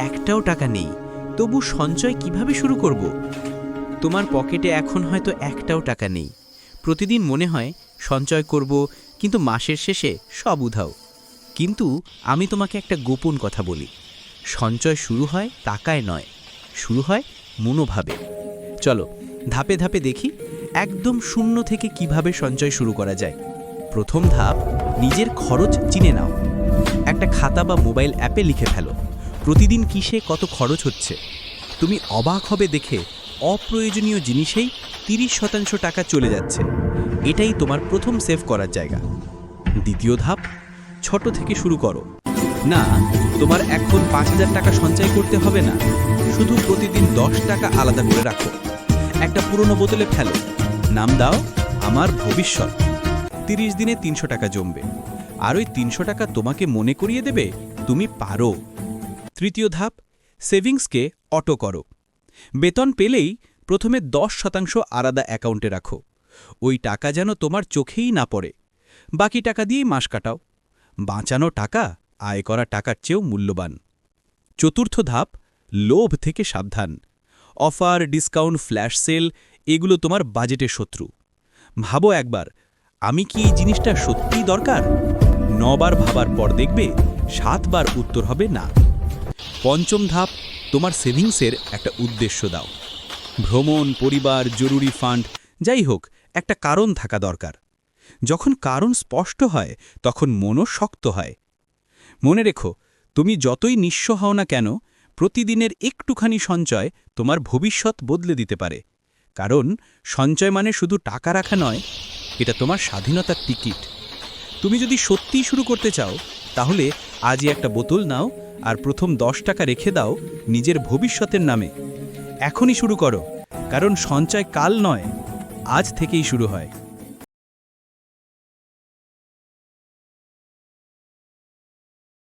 একটাও টাকা নেই, তবু সঞ্চয় কীভাবে শুরু করব? তোমার পকেটে এখন হয়তো একটাও টাকা নেই। প্রতিদিন মনে হয়, সঞ্চয় করব, কিন্তু মাসের শেষে সব উধাও। কিন্তু আমি তোমাকে একটা গোপন কথা বলি। সঞ্চয় শুরু হয় টাকায় নয়, শুরু হয় মনোভাবে। চলো, ধাপে ধাপে দেখি একদম শূন্য থেকে কীভাবে সঞ্চয় শুরু করা যায়। প্রথম ধাপ, নিজের খরচ চিনে নাও। একটা খাতা বা মোবাইল অ্যাপে লিখে ফেলো। প্রতিদিন কিসে কত খরচ হচ্ছে? তুমি অবাক হবে দেখে অপ্রয়োজনীয় জিনিসেই তিরিশ শতাংশ টাকা চলে যাচ্ছে। এটাই তোমার প্রথম সেভ করার জায়গা। দ্বিতীয় ধাপ, ছোট থেকে শুরু করো। না, তোমার এখন পাঁচ হাজার টাকা সঞ্চয় করতে হবে না। শুধু প্রতিদিন দশ টাকা আলাদা করে রাখো। একটা পুরনো বোতলে ফেলো। নাম দাও, আমার ভবিষ্যৎ। তিরিশ দিনে তিনশো টাকা জমবে। আর ওই তিনশো টাকা তোমাকে মনে করিয়ে দেবে, তুমি পারো। তৃতীয় ধাপ, সেভিংসকে অটো করো। বেতন পেলেই প্রথমে দশ শতাংশ আলাদা অ্যাকাউন্টে রাখো। ওই টাকা যেন তোমার চোখেই না পড়ে। বাকি টাকা দিয়েই মাস কাটাও। বাঁচানো টাকা, আয় করা টাকার চেয়েও মূল্যবান। চতুর্থ ধাপ, লোভ থেকে সাবধান। অফার, ডিসকাউন্ট, ফ্ল্যাশ সেল, এগুলো তোমার বাজেটের শত্রু। ভাবো একবার, আমি কি এই জিনিসটা সত্যিই দরকার? নবার ভাবার পর দেখবে সাতবার উত্তর হবে না। পঞ্চম ধাপ, তোমার সেভিংসের একটা উদ্দেশ্য দাও। ভ্রমণ, পরিবার, জরুরি ফান্ড, যাই হোক, একটা কারণ থাকা দরকার। যখন কারণ স্পষ্ট হয়, তখন মনও শক্ত হয়। মনে রেখো, তুমি যতই নিঃস্ব হও না কেন, প্রতিদিনের একটুখানি সঞ্চয় তোমার ভবিষ্যৎ বদলে দিতে পারে। কারণ, সঞ্চয় মানে শুধু টাকা রাখা নয়, এটা তোমার স্বাধীনতার টিকিট। তুমি যদি সত্যিই শুরু করতে চাও, তাহলে আজই একটা বোতল নাও আর প্রথম দশ টাকা রেখে দাও নিজের ভবিষ্যতের নামে। এখনই শুরু করো, কারণ সঞ্চয় কাল নয়, আজ থেকেই শুরু হয়।